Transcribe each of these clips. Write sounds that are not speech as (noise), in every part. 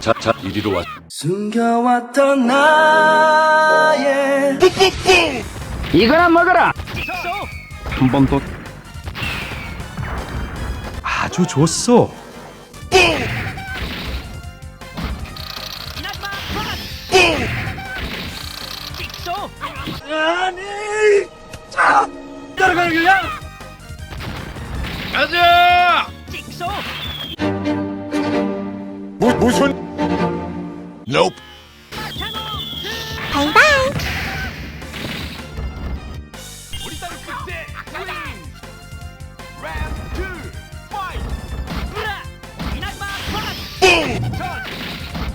자, 자, 이리로 와. 숨겨왔던 나의 이거나 먹어라. 한 번 더. 아주 좋소.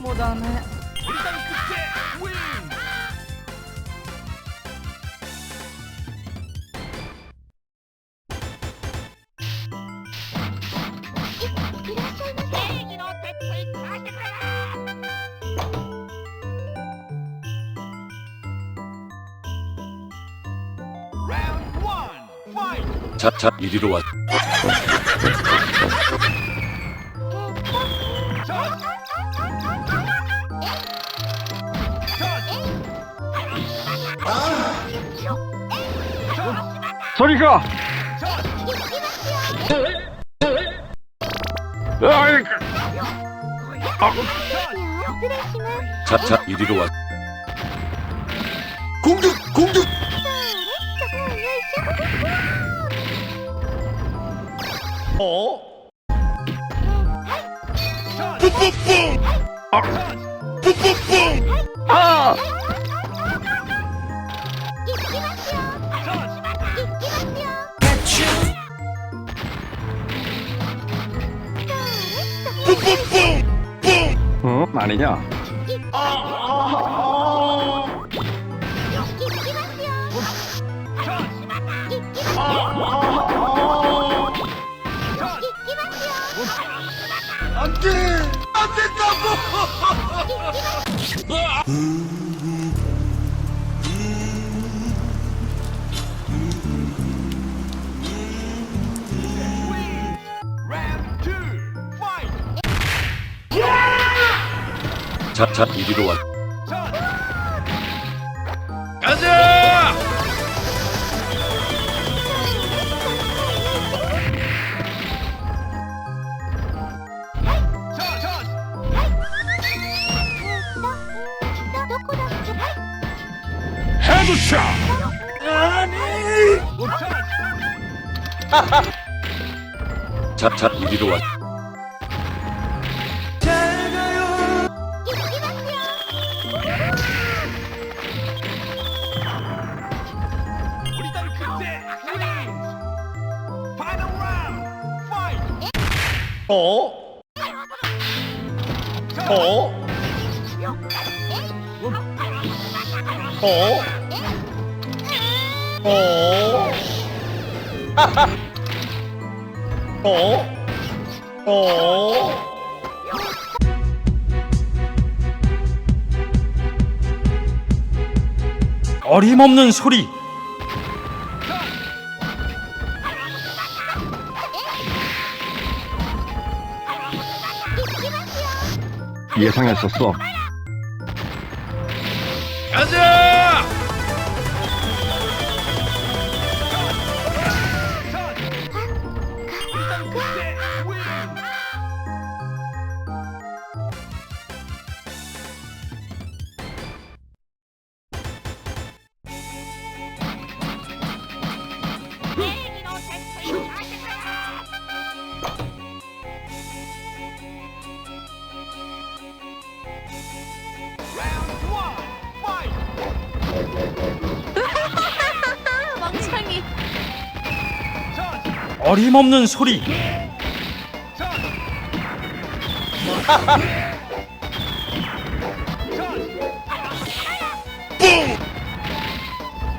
もうダメ。 자, 자, 이리로 와. 소리가. 아이. 자, 자, 이리로 와. 공격, 공격! 아. 어? 아니냐? 된다고! 라운드 투 파이트 자, 자, 이리로 와. 전 가자! 헤드샷! (laughs) 자, 자, 이리로 와. 잘 가요 우리 땅 그때 윈 파이널 라운드 파이트 어? 어? 어? 어? 어? 어? 어림없는 소리. 예상했었어. 가자! 어림없는 소리.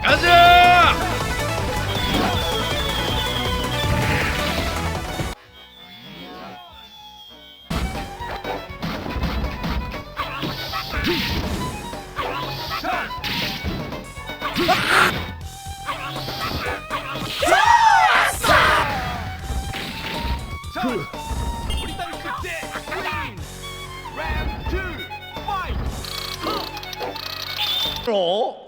가자! Charge! 우리 딸 그때 win! Round two, fight! 어? Charge!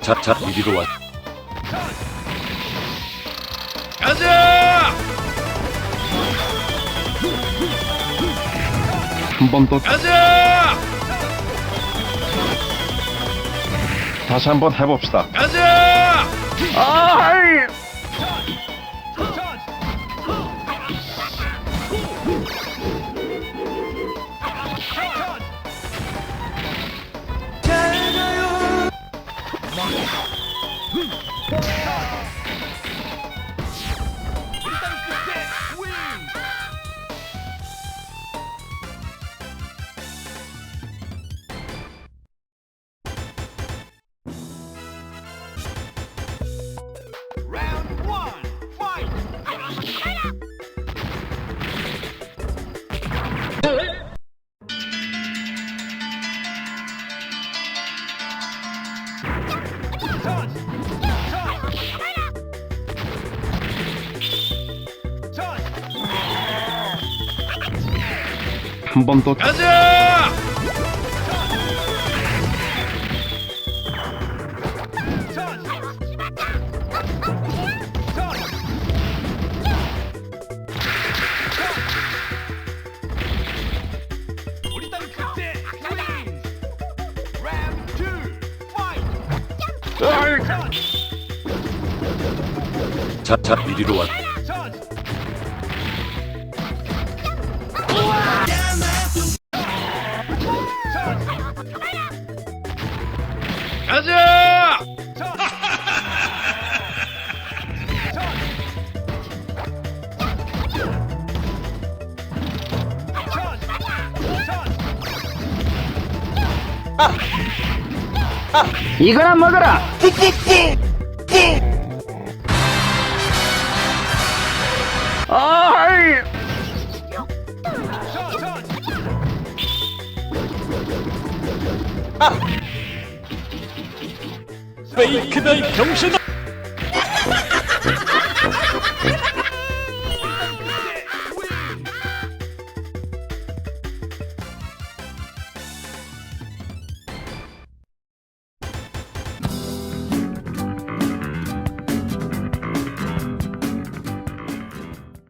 자, 자, 이리로 와. 가자! 한 번 더, 가자! 다시 한 번 해봅시다. 가자! 아이! 한 번 더, 가자! Charge! Charge! 우리 딸 그때 win! Round two, fight! 아이! Charge! 자, 자, 이리로 와. 가자! 이거나 먹어라!